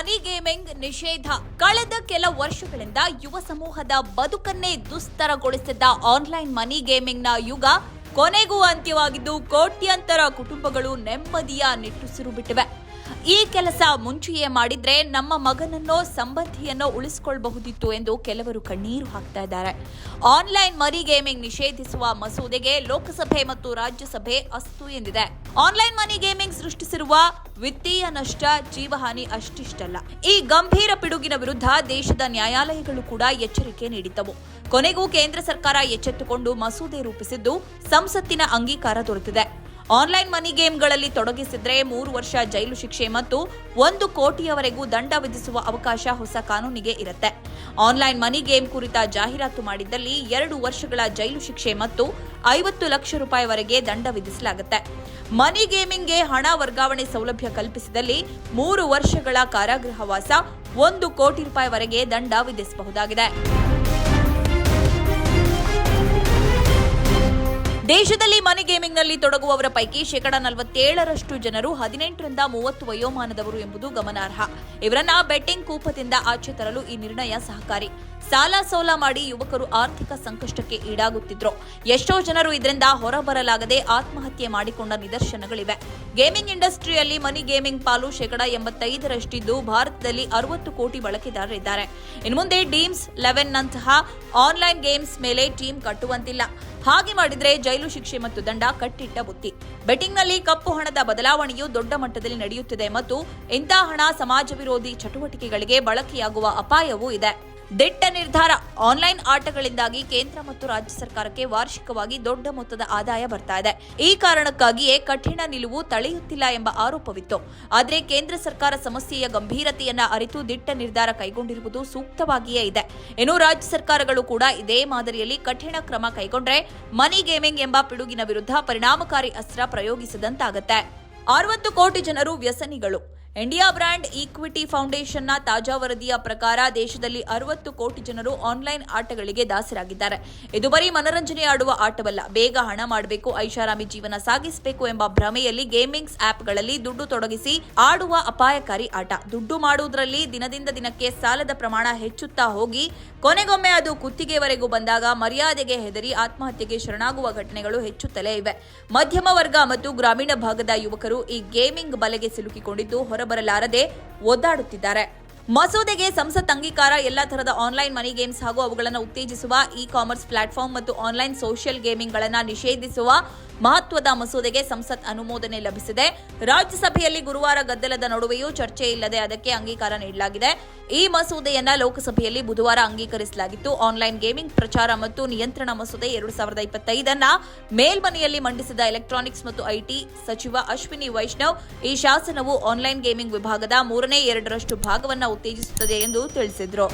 ಮನಿ gaming ನಿಷೇಧ. ಕಳೆದ ಕೆಲ ವರ್ಷಗಳಿಂದ ಯುವ ಸಮೂಹದ ಬದುಕನ್ನೇ ದುಸ್ತರಗೊಳಿಸಿದ್ದ ಆನ್ಲೈನ್ ಮನಿ ಗೇಮಿಂಗ್ನ ಯುಗ ಕೊನೆಗೂ ಅಂತ್ಯವಾಗಿದ್ದು, ಕೋಟ್ಯಂತರ ಕುಟುಂಬಗಳು ನೆಮ್ಮದಿಯ ನಿಟ್ಟುಸಿರು ಬಿಟ್ಟಿವೆ. ಈ ಕೆಲಸ ಮುಂಚೆಯೇ ಮಾಡಿದ್ರೆ ನಮ್ಮ ಮಗನನ್ನೋ, ಸಂಬಂಧಿಯನ್ನೋ ಉಳಿಸಿಕೊಳ್ಳಬಹುದಿತ್ತು ಎಂದು ಕೆಲವರು ಕಣ್ಣೀರು ಹಾಕ್ತಾ ಇದ್ದಾರೆ. ಆನ್ಲೈನ್ ಮನಿ ಗೇಮಿಂಗ್ ನಿಷೇಧಿಸುವ ಮಸೂದೆಗೆ ಲೋಕಸಭೆ ಮತ್ತು ರಾಜ್ಯಸಭೆ ಅಸ್ತು ಎಂದಿದೆ. ಆನ್ಲೈನ್ ಮನಿ ಗೇಮಿಂಗ್ ಸೃಷ್ಟಿಸಿರುವ ವಿತ್ತೀಯ ನಷ್ಟ ಜೀವಹಾನಿ ಅಷ್ಟಿಷ್ಟಲ್ಲ. ಈ ಗಂಭೀರ ಪಿಡುಗಿನ ವಿರುದ್ಧ ದೇಶದ ನ್ಯಾಯಾಲಯಗಳು ಕೂಡ ಎಚ್ಚರಿಕೆ ನೀಡಿದ್ದವು. ಕೊನೆಗೂ ಕೇಂದ್ರ ಸರ್ಕಾರ ಎಚ್ಚೆತ್ತುಕೊಂಡು ಮಸೂದೆ ರೂಪಿಸಿದ್ದು ಸಂಸತ್ತಿನ ಅಂಗೀಕಾರ ದೊರೆತಿದೆ. ಆನ್ಲೈನ್ ಮನಿ ಗೇಮ್ಗಳಲ್ಲಿ ತೊಡಗಿಸಿದ್ರೆ ಮೂರು ವರ್ಷ ಜೈಲು ಶಿಕ್ಷೆ ಮತ್ತು ಒಂದು ಕೋಟಿಯವರೆಗೂ ದಂಡ ವಿಧಿಸುವ ಅವಕಾಶ ಹೊಸ ಕಾನೂನಿಗೆ ಇರುತ್ತೆ. ಆನ್ಲೈನ್ ಮನಿ ಗೇಮ್ ಕುರಿತ ಜಾಹೀರಾತು ಮಾಡಿದ್ದಲ್ಲಿ ಎರಡು ವರ್ಷಗಳ ಜೈಲು ಶಿಕ್ಷೆ ಮತ್ತು ಐವತ್ತು ಲಕ್ಷ ರೂಪಾಯಿವರೆಗೆ ದಂಡ ವಿಧಿಸಲಾಗುತ್ತೆ. ಮನಿ ಗೇಮಿಂಗ್ಗೆ ಹಣ ವರ್ಗಾವಣೆ ಸೌಲಭ್ಯ ಕಲ್ಪಿಸಿದಲ್ಲಿ ಮೂರು ವರ್ಷಗಳ ಕಾರಾಗೃಹವಾಸ ಒಂದು ಕೋಟಿ ರೂಪಾಯಿವರೆಗೆ ದಂಡ ವಿಧಿಸಬಹುದಾಗಿದೆ. ದೇಶದಲ್ಲಿ ಮನಿ ಗೇಮಿಂಗ್ನಲ್ಲಿ ತೊಡಗುವವರ ಪೈಕಿ ಶೇಕಡ ನಲವತ್ತೇಳರಷ್ಟು ಜನರು ಹದಿನೆಂಟರಿಂದ ಮೂವತ್ತು ವಯೋಮಾನದವರು ಎಂಬುದು ಗಮನಾರ್ಹ. ಇವರನ್ನ ಬೆಟ್ಟಿಂಗ್ ಕೂಪದಿಂದ ಆಚೆ ತರಲು ಈ ನಿರ್ಣಯ ಸಹಕಾರಿ. ಸಾಲ ಸೋಲ ಮಾಡಿ ಯುವಕರು ಆರ್ಥಿಕ ಸಂಕಷ್ಟಕ್ಕೆ ಈಡಾಗುತ್ತಿದ್ರು. ಎಷ್ಟೋ ಜನರು ಇದರಿಂದ ಹೊರಬರಲಾಗದೆ ಆತ್ಮಹತ್ಯೆ ಮಾಡಿಕೊಂಡ ನಿದರ್ಶನಗಳಿವೆ. ಗೇಮಿಂಗ್ ಇಂಡಸ್ಟ್ರಿಯಲ್ಲಿ ಮನಿ ಗೇಮಿಂಗ್ ಪಾಲು ಶೇಕಡಾ ಎಂಬತ್ತೈದರಷ್ಟಿದ್ದು ಭಾರತದಲ್ಲಿ ಅರವತ್ತು ಕೋಟಿ ಬಳಕೆದಾರರಿದ್ದಾರೆ ಇನ್ನು ಮುಂದೆ ಡೀಮ್ಸ್ ಲೆವೆನ್ ನಂತಹ ಆನ್ಲೈನ್ ಗೇಮ್ಸ್ ಮೇಲೆ ಟೀಮ್ ಕಟ್ಟುವಂತಿಲ್ಲ. ಹಾಗೆ ಮಾಡಿದರೆ ಜೈಲು ಶಿಕ್ಷೆ ಮತ್ತು ದಂಡ ಕಟ್ಟಿಟ್ಟ ಬುತ್ತಿ. ಬೆಟ್ಟಿಂಗ್ನಲ್ಲಿ ಕಪ್ಪು ಹಣದ ಬದಲಾವಣೆಯು ದೊಡ್ಡ ಮಟ್ಟದಲ್ಲಿ ನಡೆಯುತ್ತಿದೆ ಮತ್ತು ಇಂತಹ ಹಣ ಸಮಾಜ ವಿರೋಧಿ ಚಟುವಟಿಕೆಗಳಿಗೆ ಬಳಕೆಯಾಗುವ ಅಪಾಯವೂ ಇದೆ. ದಿಟ್ಟ ನಿರ್ಧಾರ. ಆನ್ಲೈನ್ ಆಟಗಳಿಂದಾಗಿ ಕೇಂದ್ರ ಮತ್ತು ರಾಜ್ಯ ಸರ್ಕಾರಕ್ಕೆ ವಾರ್ಷಿಕವಾಗಿ ದೊಡ್ಡ ಮೊತ್ತದ ಆದಾಯ ಬರ್ತಾ ಇದೆ. ಈ ಕಾರಣಕ್ಕಾಗಿಯೇ ಕಠಿಣ ನಿಲುವು ತಳೆಯುತ್ತಿಲ್ಲ ಎಂಬ ಆರೋಪವಿತ್ತು. ಆದರೆ ಕೇಂದ್ರ ಸರ್ಕಾರ ಸಮಸ್ಯೆಯ ಗಂಭೀರತೆಯನ್ನ ಅರಿತು ದಿಟ್ಟ ನಿರ್ಧಾರ ಕೈಗೊಂಡಿರುವುದು ಸೂಕ್ತವಾಗಿಯೇ ಇದೆ. ಇನ್ನು ರಾಜ್ಯ ಸರ್ಕಾರಗಳು ಕೂಡ ಇದೇ ಮಾದರಿಯಲ್ಲಿ ಕಠಿಣ ಕ್ರಮ ಕೈಗೊಂಡ್ರೆ ಮನಿ ಗೇಮಿಂಗ್ ಎಂಬ ಪಿಡುಗಿನ ವಿರುದ್ಧ ಪರಿಣಾಮಕಾರಿ ಅಸ್ತ್ರ ಪ್ರಯೋಗಿಸಿದಂತಾಗತ್ತೆ. ಅರವತ್ತು ಕೋಟಿ ಜನರು ವ್ಯಸನಿಗಳು. ಇಂಡಿಯಾ ಬ್ರ್ಯಾಂಡ್ ಈಕ್ವಿಟಿ ಫೌಂಡೇಶನ್ನ ತಾಜಾ ವರದಿಯ ಪ್ರಕಾರ ದೇಶದಲ್ಲಿ ಅರವತ್ತು ಕೋಟಿ ಜನರು ಆನ್ಲೈನ್ ಆಟಗಳಿಗೆ ದಾಸರಾಗಿದ್ದಾರೆ. ಇದು ಬರೀ ಮನರಂಜನೆ ಆಡುವ ಆಟವಲ್ಲ. ಬೇಗ ಹಣ ಮಾಡಬೇಕು, ಐಷಾರಾಮಿ ಜೀವನ ಸಾಗಿಸಬೇಕು ಎಂಬ ಭ್ರಮೆಯಲ್ಲಿ ಗೇಮಿಂಗ್ಸ್ ಆಪ್ಗಳಲ್ಲಿ ದುಡ್ಡು ತೊಡಗಿಸಿ ಆಡುವ ಅಪಾಯಕಾರಿ ಆಟ. ದುಡ್ಡು ಮಾಡುವುದರಲ್ಲಿ ದಿನದಿಂದ ದಿನಕ್ಕೆ ಸಾಲದ ಪ್ರಮಾಣ ಹೆಚ್ಚುತ್ತಾ ಹೋಗಿ, ಕೊನೆಗೊಮ್ಮೆ ಅದು ಕುತ್ತಿಗೆವರೆಗೂ ಬಂದಾಗ ಮರ್ಯಾದೆಗೆ ಹೆದರಿ ಆತ್ಮಹತ್ಯೆಗೆ ಶರಣಾಗುವ ಘಟನೆಗಳು ಹೆಚ್ಚುತ್ತಲೇ ಇವೆ. ಮಧ್ಯಮ ವರ್ಗ ಮತ್ತು ಗ್ರಾಮೀಣ ಭಾಗದ ಯುವಕರು ಈ ಗೇಮಿಂಗ್ ಬಲೆಗೆ ಸಿಲುಕಿಕೊಂಡಿದ್ದು ಹೊರಬರಲಾರದೆ ಒದ್ದಾಡುತ್ತಿದ್ದಾರೆ. ಮಸೂದೆಗೆ ಸಂಸತ್ ಅಂಗೀಕಾರ, ಎಲ್ಲಾ ತರಹದ ಆನ್ಲೈನ್ ಮನಿ ಗೇಮ್ಸ್ ಹಾಗೂ ಅವುಗಳನ್ನು ಉತ್ತೇಜಿಸುವ ಇ ಕಾಮರ್ಸ್ ಪ್ಲಾಟ್ಫಾರ್ಮ್ ಮತ್ತು ಆನ್ಲೈನ್ ಸೋಷಿಯಲ್ ಗೇಮಿಂಗ್ಗಳನ್ನು ನಿಷೇಧಿಸುವ ಮಹತ್ವದ ಮಸೂದೆಗೆ ಸಂಸತ್ ಅನುಮೋದನೆ ಲಭಿಸಿದೆ. ರಾಜ್ಯಸಭೆಯಲ್ಲಿ ಗುರುವಾರ ಗದ್ದಲದ ನಡುವೆಯೂ ಚರ್ಚೆ ಇಲ್ಲದೆ ಅದಕ್ಕೆ ಅಂಗೀಕಾರ ನೀಡಲಾಗಿದೆ. ಈ ಮಸೂದೆಯನ್ನ ಲೋಕಸಭೆಯಲ್ಲಿ ಬುಧವಾರ ಅಂಗೀಕರಿಸಲಾಗಿತ್ತು. ಆನ್ಲೈನ್ ಗೇಮಿಂಗ್ ಪ್ರಚಾರ ಮತ್ತು ನಿಯಂತ್ರಣ ಮಸೂದೆ ಎರಡು ಸಾವಿರದ ಇಪ್ಪತ್ತೈದನ್ನ ಮೇಲ್ಮನೆಯಲ್ಲಿ ಮಂಡಿಸಿದ ಎಲೆಕ್ಟ್ರಾನಿಕ್ಸ್ ಮತ್ತು ಐಟಿ ಸಚಿವ ಅಶ್ವಿನಿ ವೈಷ್ಣವ್ ಈ ಶಾಸನವು ಆನ್ಲೈನ್ ಗೇಮಿಂಗ್ ವಿಭಾಗದ ಮೂರನೇ ಎರಡರಷ್ಟು ಭಾಗವನ್ನು ಉತ್ತೇಜಿಸುತ್ತದೆ ಎಂದು ತಿಳಿಸಿದ್ರು.